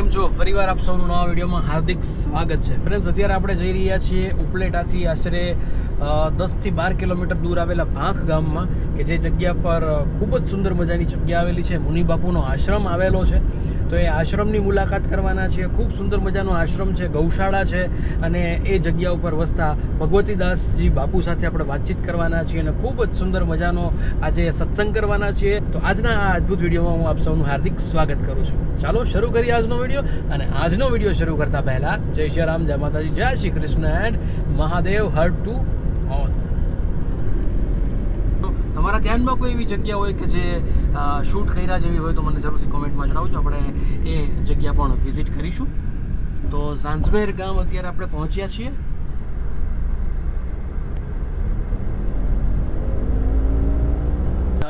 કેમ છો? ફરીવાર આપ સૌનું નવા વિડીયોમાં હાર્દિક સ્વાગત છે. ફ્રેન્ડ્સ અત્યારે આપણે જઈ રહ્યા છીએ ઉપલેટાથી આશરે દસથી બાર કિલોમીટર દૂર આવેલા ભાંખ ગામમાં, કે જે જગ્યા પર ખૂબ જ સુંદર મજાની જગ્યા આવેલી છે. મુનિ બાપુનો આશ્રમ આવેલો છે. તો એ આશ્રમની મુલાકાત કરવાના છીએ. ખૂબ સુંદર મજાનો આશ્રમ છે, ગૌશાળા છે અને એ જગ્યા ઉપર વસતા ભગવતીદાસજી બાપુ સાથે આપણે વાતચીત કરવાના છીએ અને ખૂબ જ સુંદર મજાનો આજે સત્સંગ કરવાના છીએ. તો આજના આ અદ્ભુત વિડીયોમાં હું આપ સૌનું હાર્દિક સ્વાગત કરું છું. ચાલો શરૂ કરીએ આજનો વીડિયો અને આજનો વીડિયો શરૂ કરતા પહેલા જય શ્રી રામ, જય માતાજી, જય શ્રી કૃષ્ણ એન્ડ મહાદેવ હર ટુ ઓલ. તમારા ધ્યાનમાં કોઈ એવી જગ્યા હોય કે જે શૂટ કર્યા જેવી હોય તો મને જરૂરથી કોમેન્ટમાં જણાવજો. આપણે એ જગ્યા પણ વિઝિટ કરીશું. તો ઝાંઝમેર ગામ અત્યારે આપણે પહોંચ્યા છીએ.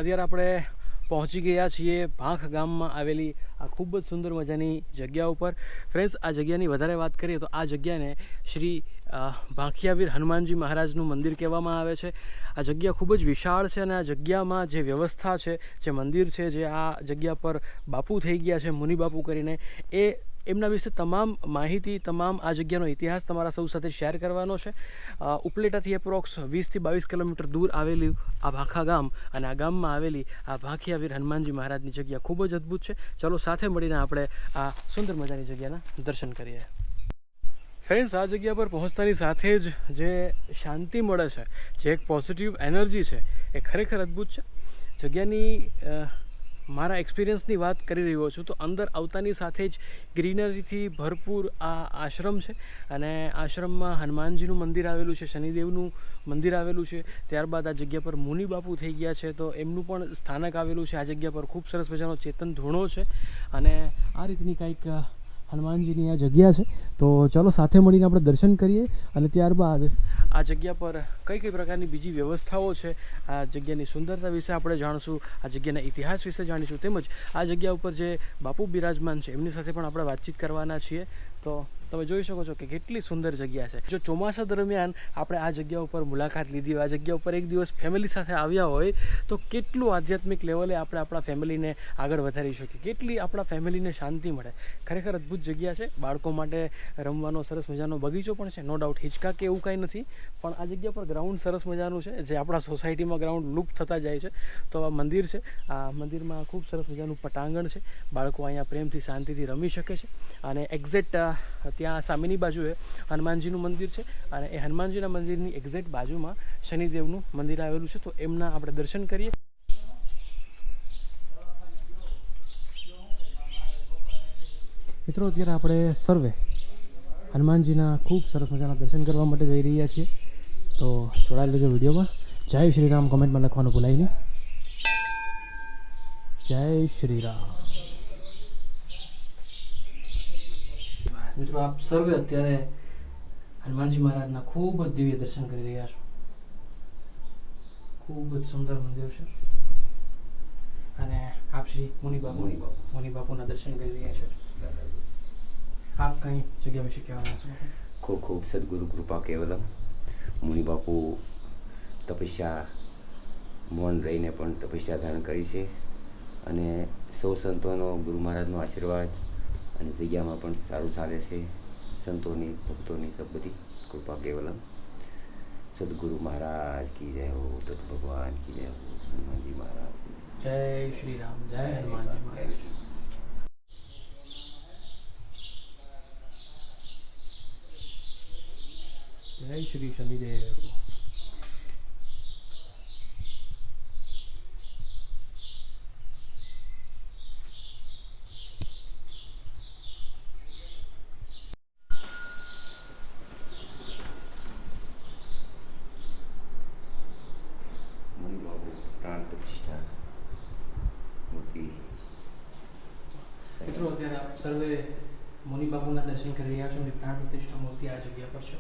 અત્યારે આપણે પહોંચી ગયા છીએ ભાંખ ગામમાં આવેલી આ ખૂબ જ સુંદર મજાની જગ્યા ઉપર. ફ્રેન્ડ્સ આ જગ્યાની વધારે વાત કરીએ તો આ જગ્યાને શ્રી ભાંખિયાવીર હનુમાનજી મહારાજનું મંદિર કહેવામાં આવે છે. આ જગ્યા ખૂબ જ વિશાળ છે અને આ જગ્યામાં જે વ્યવસ્થા છે, જે મંદિર છે, જે આ જગ્યા પર બાપુ થઈ ગયા છે, મુનિ બાપુ કરીને, એ એમના વિશે તમામ માહિતી, તમામ આ જગ્યાનો ઇતિહાસ તમારા સૌ સાથે શેર કરવાનો છે. ઉપલેટાથી એપ્રોક્સ વીસથી બાવીસ કિલોમીટર દૂર આવેલી આ ભાખા ગામ અને આ ગામમાં આવેલી આ ભાખિયાવીર હનુમાનજી મહારાજની જગ્યા ખૂબ જ અદ્ભુત છે. ચલો સાથે મળીને આપણે આ સુંદર મજાની જગ્યાના દર્શન કરીએ. ફ્રેન્ડ્સ આ જગ્યા પર પહોંચતાની સાથે જ જે શાંતિ મળે છે, જે એક પોઝિટિવ એનર્જી છે, એ ખરેખર અદ્ભુત છે. જગ્યાની મારા એક્સપિરિયન્સની વાત કરી રહ્યો છું તો અંદર આવતાની સાથે જ ગ્રીનરીથી ભરપૂર આ આશ્રમ છે અને આશ્રમમાં હનુમાનજીનું મંદિર આવેલું છે, શનિદેવનું મંદિર આવેલું છે. ત્યારબાદ આ જગ્યા પર મુનિ બાપુ થઈ ગયા છે તો એમનું પણ સ્થાનક આવેલું છે. આ જગ્યા પર ખૂબ સરસ મજાનો ચેતન ધૂણો છે અને આ રીતની કંઈક હનુમાનજીની આ જગ્યા છે. તો ચાલો સાથે મળીને આપણે દર્શન કરીએ અને ત્યારબાદ આ જગ્યા પર કઈ કઈ પ્રકારની બીજી વ્યવસ્થાઓ છે? આ જગ્યાની સુંદરતા વિશે આપણે જાણશું, આ જગ્યાના ઇતિહાસ વિશે જાણીશું, તેમજ આ જગ્યા ઉપર જે બાપુ બિરાજમાન છે, એમની સાથે પણ આપણે વાતચીત કરવાના છીએ. તો તમે જોઈ શકો છો કે કેટલી સુંદર જગ્યા છે. જો ચોમાસા દરમિયાન આપણે આ જગ્યા ઉપર મુલાકાત લીધી હોય, આ જગ્યા ઉપર એક દિવસ ફેમિલી સાથે આવ્યા હોય, તો કેટલું આધ્યાત્મિક લેવલે આપણે આપણા ફેમિલીને આગળ વધારી શકીએ? કેટલી આપણા ફેમિલીને શાંતિ મળે? ખરેખર અદ્ભુત જગ્યા છે. બાળકો માટે રમવાનો સરસ મજાનો બગીચો પણ છે. નો ડાઉટ હિંચકા કે એવું કાંઈ નથી. પણ આ જગ્યા પર ગ્રાઉન્ડ સરસ મજાનું છે, જે આપણા સોસાયટીમાં ગ્રાઉન્ડ લુપ્ત થતા જાય છે. તો આ મંદિર છે. આ મંદિરમાં ખૂબ સરસ મજાનું પટાંગણ છે. બાળકો અહીંયા પ્રેમથી શાંતિથી રમી શકે છે. અને એક્ઝેક્ટ ત્યાં સામેની બાજુએ હનુમાનજીનું મંદિર છે અને એ હનુમાનજીના મંદિરની એક્ઝેક્ટ બાજુમાં શનિદેવનું મંદિર આવેલું છે. તો એમના આપણે દર્શન કરીએ. મિત્રો, અત્યારે આપણે સર્વે હનુમાનજીના ખૂબ સરસ મજાના દર્શન કરવા માટે જઈ રહ્યા છીએ. તો જોડાયેલ છે વિડીયોમાં. જય શ્રી રામ. કોમેન્ટમાં લખવાનું ભૂલાય નહીં. જય શ્રી રામ મિત્રો આપ સર્વે અત્યારે હનુમાનજી મહારાજના ખૂબ જ દિવ્ય દર્શન કરી રહ્યા છો. ખૂબ જ સુંદર મંદિર છે. અને આપ શ્રી મુનિબાપુ મુનિ બાપુના દર્શન કરી રહ્યા છો. આપ કઈ જગ્યા વિશે કહેવા છો? ખૂબ ખૂબ સદગુરુ કૃપા કેવલમ. મુનિબાપુ તપસ્યા મૌન રહીને પણ તપસ્યા ધારણ કરી છે. અને સૌ સંતોનો ગુરુ મહારાજનો આશીર્વાદ અને જગ્યામાં પણ સારું ચાલે છે. સંતોની, ભક્તોની બધી કૃપા કેવલમ. સદગુરુ મહારાજ કી જય હો દત્ત ભગવાન કી જય હો, હનુમાનજી મહારાજ. જય શ્રી રામ, જય હનુમાનજી મહારાજ. જય શ્રી શનિદેવ મુનિ બાપુ પ્રાણ પ્રતિષ્ઠા મૂર્તિ મિત્રો અત્યારે આપ સર્વે મુનિ બાપુના દર્શન કરી રહ્યા છો અને પ્રાણ પ્રતિષ્ઠા મૂર્તિ આ જગ્યા પર છે.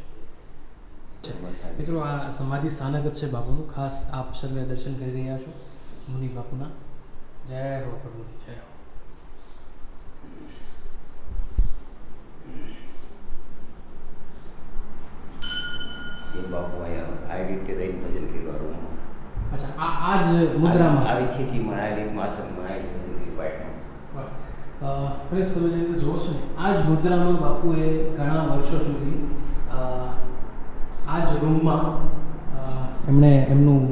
મિત્રો આ સમાધિ સ્થાનક જ છે બાપુનું ખાસ આપ સર્વે દર્શન કરી રહ્યા છો. મુનિ બાપુના. જય હો પ્રભુ જય હો. બાપુ અહીંયા આવી રીતે રહીને ભજન કર્યું આ અચ્છા આ આ જ મુદ્રામાં. આવી ખેતીમાં આવી રીતમાં આશ્રમમાં આવી ભજન કર્યું પાટમાં બરાબર. પ્રેસ, તમે જે રીતે જોવો છો ને આ જ મુદ્રામાં બાપુએ ઘણા વર્ષો સુધી આ જ રૂમમાં એમણે એમનું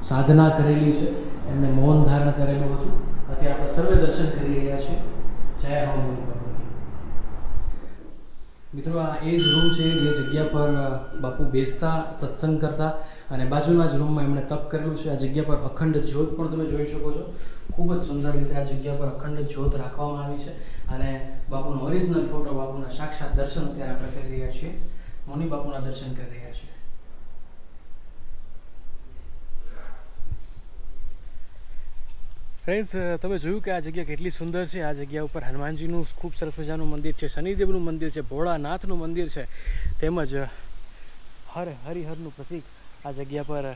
સાધના કરેલી છે એમણે મૌન ધારણ કરેલું હતું. અત્યારે આપણે સર્વે દર્શન કરી રહ્યા છીએ. જય હોમ મિત્રો, આ એ જ રૂમ છે જે જગ્યા પર બાપુ બેસતા, સત્સંગ કરતા અને બાજુના જ રૂમમાં એમણે તપ કરેલું છે. આ જગ્યા પર અખંડ જ્યોત પણ તમે જોઈ શકો છો. ખૂબ જ સુંદર રીતે આ જગ્યા પર અખંડ જ્યોત રાખવામાં આવી છે અને બાપુનો ઓરિજિનલ ફોટો બાપુના સાક્ષાત દર્શન અત્યારે આપણે કરી રહ્યા છીએ. મુનિ બાપુના દર્શન કરી રહ્યા છીએ ફ્રેન્ડ્સ તમે જોયું કે આ જગ્યા કેટલી સુંદર છે? આ જગ્યા ઉપર હનુમાનજીનું ખૂબ સરસ મજાનું મંદિર છે, શનિદેવનું મંદિર છે, ભોળાનાથનું મંદિર છે. તેમજ હર હરિહરનું પ્રતીક આ જગ્યા પર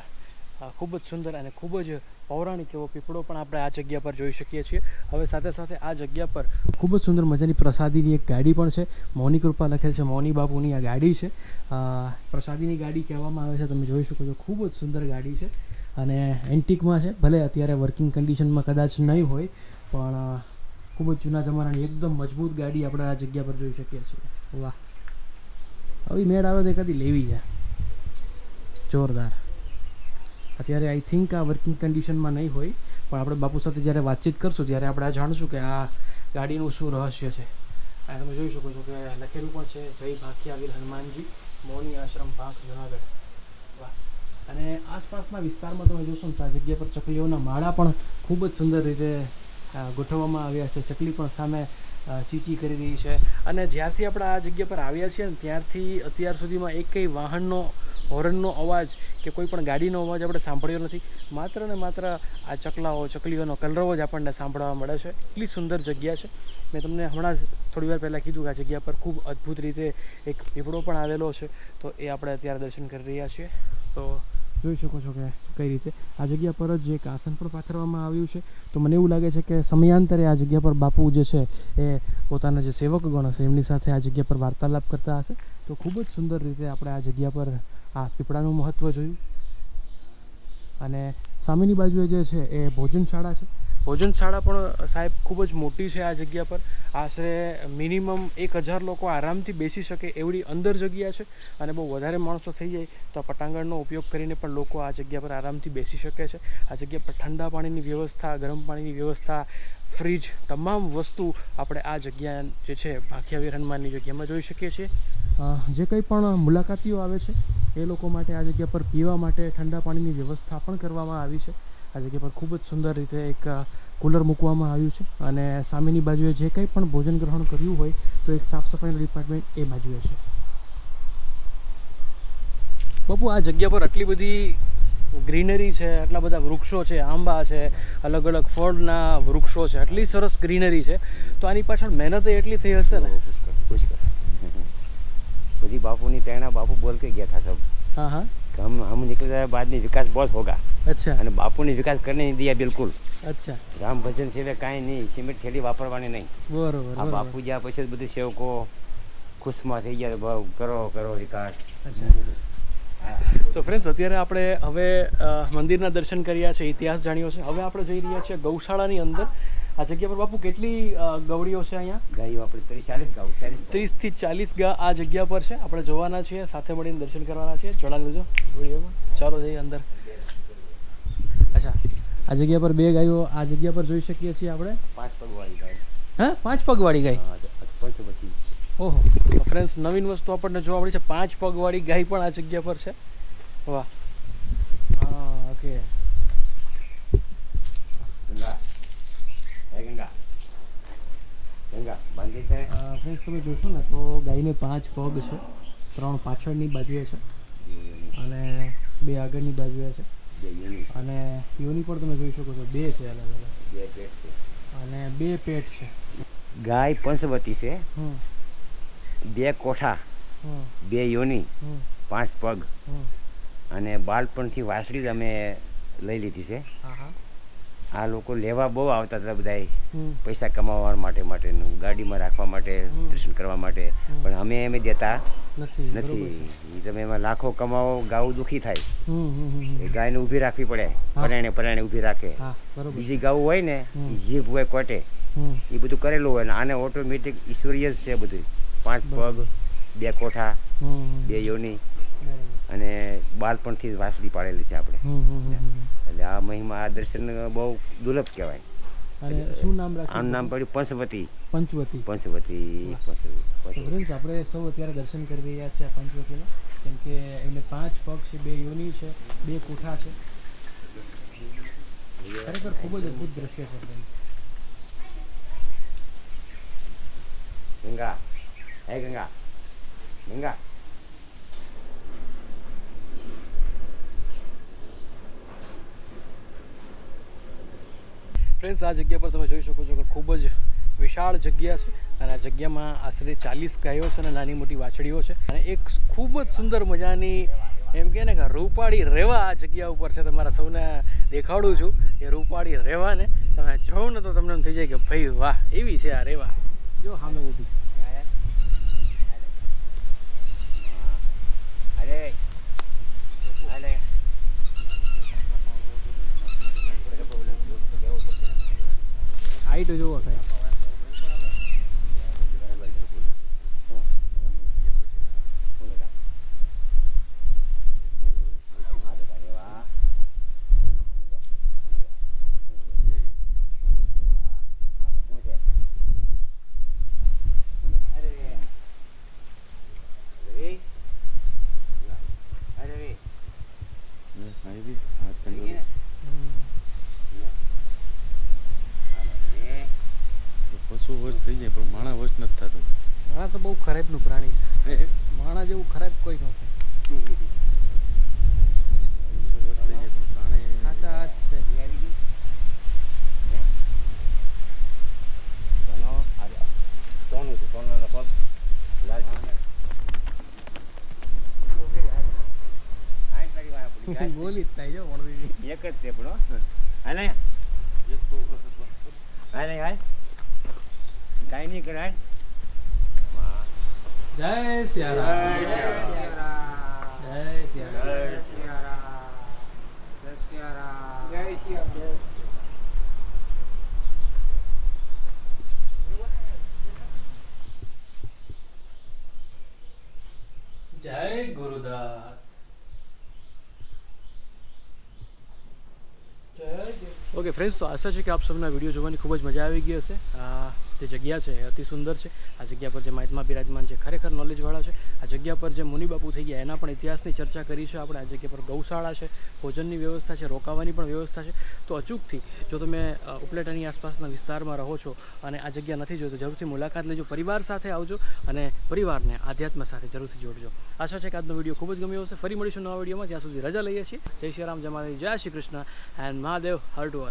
ખૂબ જ સુંદર અને ખૂબ જ પૌરાણિક એવો પીપળો પણ આપણે આ જગ્યા પર જોઈ શકીએ છીએ. હવે સાથે સાથે આ જગ્યા પર ખૂબ જ સુંદર મજાની પ્રસાદીની એક ગાડી પણ છે. મૌની કૃપા લખેલ છે, મૌની બાપુની આ ગાડી છે. પ્રસાદીની ગાડી કહેવામાં આવે છે, તમે જોઈ શકો છો, ખૂબ જ સુંદર ગાડી છે અને એન્ટિકમાં છે. ભલે અત્યારે વર્કિંગ કન્ડિશનમાં કદાચ નહીં હોય, પણ ખૂબ જ જૂના જમાનાની એકદમ મજબૂત ગાડી આપણે આ જગ્યા પર જોઈ શકીએ છીએ. વાહ. આવી મેળ આવે તો એકાદી લેવી છે. જોરદાર. અત્યારે આઈ થિંક આ વર્કિંગ કન્ડિશનમાં નહીં હોય, પણ આપણે બાપુ સાથે જ્યારે વાતચીત કરશું, ત્યારે આપણે આ જાણશું કે આ ગાડીનું શું રહસ્ય છે. આ તમે જોઈ શકો છો કે લખેલું પણ છે, જય ભાખિયાવીર હનુમાનજી, મૌની આશ્રમ પાંખ જુનાગઢ. વાહ. અને આસપાસના વિસ્તારમાં તમે જોશો ને તો જગ્યા પર ચકલીઓના માળા પણ ખૂબ જ સુંદર રીતે ગોઠવવામાં આવ્યા છે. ચકલી પણ સામે ચીચી કરી રહી છે. અને જ્યારથી આપણે આ જગ્યા પર આવ્યા છીએ ને ત્યારથી અત્યાર સુધીમાં એકેય વાહનનો, હોર્નનો અવાજ કે કોઈ પણ ગાડીનો અવાજ આપણે સાંભળ્યો નથી. માત્ર ને માત્ર આ ચકલાઓ, ચકલીઓનો કલરવ જ આપણને સાંભળવા મળે છે. એટલી સુંદર જગ્યા છે. મેં તમને હમણાં જ થોડી વાર પહેલાં કીધું કે આ જગ્યા પર ખૂબ અદ્ભુત રીતે એક પીપળો પણ આવેલો છે. તો એ આપણે અત્યારે દર્શન કરી રહ્યા છીએ. તો જોઈ શકો છો કે કઈ રીતે આ જગ્યા પર જ એક આસન પણ પાથરવામાં આવ્યું છે. તો મને એવું લાગે છે કે સમયાંતરે આ જગ્યા પર બાપુ જે છે એ પોતાના જે સેવકગણ હશે, એમની સાથે આ જગ્યા પર વાર્તાલાપ કરતા હશે. તો ખૂબ જ સુંદર રીતે આપણે આ જગ્યા પર આ પીપળાનું મહત્ત્વ જોયું. અને સામેની બાજુએ જે છે એ ભોજનશાળા છે. ભોજનશાળા પણ, સાહેબ, ખૂબ જ મોટી છે આ જગ્યા પર. આશરે મિનિમમ એક હજાર લોકો આરામથી બેસી શકે એવડી અંદર જગ્યા છે અને બહુ વધારે માણસો થઈ જાય તો પટાંગણનો ઉપયોગ કરીને પણ લોકો આ જગ્યા પર આરામથી બેસી શકે છે. આ જગ્યા પર ઠંડા પાણીની વ્યવસ્થા, ગરમ પાણીની વ્યવસ્થા, ફ્રીજ તમામ વસ્તુ આપણે આ જગ્યા જે છે ભાખિયાવીર હનુમાનની જગ્યામાં જોઈ શકીએ છીએ. જે કંઈ પણ મુલાકાતીઓ આવે છે એ લોકો માટે આ જગ્યા પર પીવા માટે ઠંડા પાણીની વ્યવસ્થા પણ કરવામાં આવી છે. આ જગ્યા પર ખૂબ જ સુંદર રીતે એક કુલર મૂકવામાં આવ્યું છે અને સામેની બાજુએ જે કંઈ પણ ભોજન ગ્રહણ કર્યું હોય તો એક સાફ સફાઈનું ડિપાર્ટમેન્ટ એ બાજુએ છે. બાપુ આ જગ્યા પર આટલી બધી ગ્રીનરી છે આટલા બધા વૃક્ષો છે આંબા છે અલગ અલગ ફળના વૃક્ષો છે આટલી સરસ ગ્રીનરી છે. તો આની પાછળ મહેનત એટલી થઈ હશે ને? બધી બાપુની તેના બાપુ બોલ કે ગયા થા સબ હા હા. हम हम निकल जाए बाद में विकास बहुत होगा અચ્છા અને બાપુને વિકાસ કરને નહીં દિયા બિલકુલ અચ્છા રામ ભજન સિવાય કાંઈ નહીં સિમેન્ટ થેલી વાપરવાની નહીં બરોબર આ બરોબર બાપુ જ્યાં પછી જ બધું સેવકો ખુશમાં થઈ ગયા ભાવ કરો કરો વિકાસ તો ફ્રેન્ડ્સ અત્યારે આપણે હવે અ, મંદિરના દર્શન કર્યા છે ઇતિહાસ જાણ્યો છે હવે આપણે જઈ રહ્યા છીએ ગૌશાળાની અંદર આ જગ્યા પર બાપુ કેટલી ગવડીઓ છે અહીંયા? ગાયો આપણે ત્રીસ ચાલીસ ગાઉ ત્રીસથી ચાલીસ ગા આ જગ્યા પર છે. આપણે જોવાના છીએ સાથે મળીને દર્શન કરવાના છીએ. જોડા લેજો વિડીયોમાં ચાલો જઈએ અંદર. અચ્છા આ જગ્યા પર બે ગાયો આ જગ્યા પર જોઈ શકીએ છીએ આપણે? પાંચ પગવાળી ગાય. હા? પાંચ પગવાળી ગાય? ઓહો. ફ્રેન્ડ્સ નવીન વસ્તુ આપણને જોવા મળી છે. પાંચ પગવાળી ગાય પણ આ જગ્યા પર છે. વાહ. હા ઓકે ગંગા હે ગંગા ગંગા બાંધી છે ફ્રેન્ડ્સ તમે જોશો ને તો ગાયને પાંચ પગ છે. ત્રણ પાછળની બાજુએ છે અને બે આગળની બાજુએ છે. અને યોની પણ તમે જોઈ શકો છો બે છે અલગ અલગ. બે પેટ છે અને બે પેટ છે. ગાય પંચવતી છે બે કોઠા બે યોની પાંચ પગ. અને બાળપણથી વાસળી જ અમે લઈ લીધી છે. આ લોકો લેવા બહુ આવતા હતા બધાય પૈસા કમાવા માટે માટેનું ગાડીમાં હમ. દર્શન કરવા માટે. પણ અમે એમ દેતા નથી નથી. તમે એમાં લાખો કમાવો ગાઉ દુઃખી થાય. એ ગાયને ઊભી રાખવી પડે. હા. પરાણે પરાણે ઊભી રાખે. બીજી ગાઉ હોય ને જીભ હોય કોટે એ બધું કરેલું હોય ને આને ઓટોમેટિક ઈશ્વરીય જ છે બધું પાંચ પગ બે કોઠા બે યોની. અને બાળપણથી જ વાંસળી પાડેલી છે આપણે. એટલે આ મહિમા આ દર્શન બહુ દુર્લભ કહેવાય. અને શું નામ રાખ્યું? આનું નામ પડ્યું પંચવતી. પંચવતી. પંચવતી ફ્રેન્ડ્સ આપણે સૌ અત્યારે દર્શન કરી રહ્યા છીએ આ પંચવતીના. કેમ કે એમને પાંચ પગ છે બે યોની છે બે કોઠા છે. ખરેખર ખૂબ જ અદ્ભુત દ્રશ્ય છે ફ્રેન્ડ્સ ગંગા. હે ગંગા. ગંગા. ફ્રેન્ડ્સ, આ જગ્યા પર તમે જોઈ શકો છો કે ખૂબ જ વિશાળ જગ્યા છે અને આ જગ્યામાં આશરે ચાલીસ ગાયો છે અને નાની મોટી વાછડીઓ છે અને એક ખૂબ જ સુંદર મજાની એમ કહે ને કે રૂપાળી રેવા આ જગ્યા ઉપર છે. તમારા સૌને દેખાડું છું એ રૂપાળી રેવાને તમે જોઉં ને તો તમને થઈ જાય કે ભાઈ વાહ, એવી છે આ રેવા. જો સામે ઊભી અરે અરે હાઈટ જોવો સાહેબ પશુ વશ થઈ જાય પણ માણસ વશ નથી થતું માણા તો બહુ ખરાબનું પ્રાણી છે. માણા જેવું ખરાબ કોઈ નથી સાચા આ જ છે સોનું છે સોનાનો પગ લાલ બોલી જ થાય જો એક જ છે પણ. હાલે. કાંઈ નહીં સિયારામ. જય સિયારામ. જય ગુરુદાસ ઓકે ફ્રેન્ડ્સ તો આશા છે કે આપ સૌના વીડિયો જોવાની ખૂબ જ મજા આવી ગઈ હશે. જે જગ્યા છે અતિ સુંદર છે. આ જગ્યા પર જે મહાત્મા બિરાજમાન છે, ખરેખર નોલેજવાળા છે. આ જગ્યા પર જે મુનિબાપુ થઈ ગયા, એના પણ ઇતિહાસની ચર્ચા કરી છે આપણે. આ જગ્યા પર ગૌશાળા છે, ભોજનની વ્યવસ્થા છે, રોકાવાની પણ વ્યવસ્થા છે. તો અચૂકથી જો તમે ઉપલેટાની આસપાસના વિસ્તારમાં રહો છો અને આ જગ્યા નથી જોઈ, તો જરૂરથી મુલાકાત લેજો. પરિવાર સાથે આવજો અને પરિવારને આધ્યાત્મ સાથે જરૂરથી જોડજો. આશા છે કે આજનો વીડિયો ખૂબ જ ગમ્યો હશે. ફરી મળીશું નવા વિડીયોમાં. જ્યાં સુધી રજા લઈએ છીએ. જય શ્રી રામ, જય જય શ્રી કૃષ્ણ, એન્ડ મહાદેવ, હર ટુ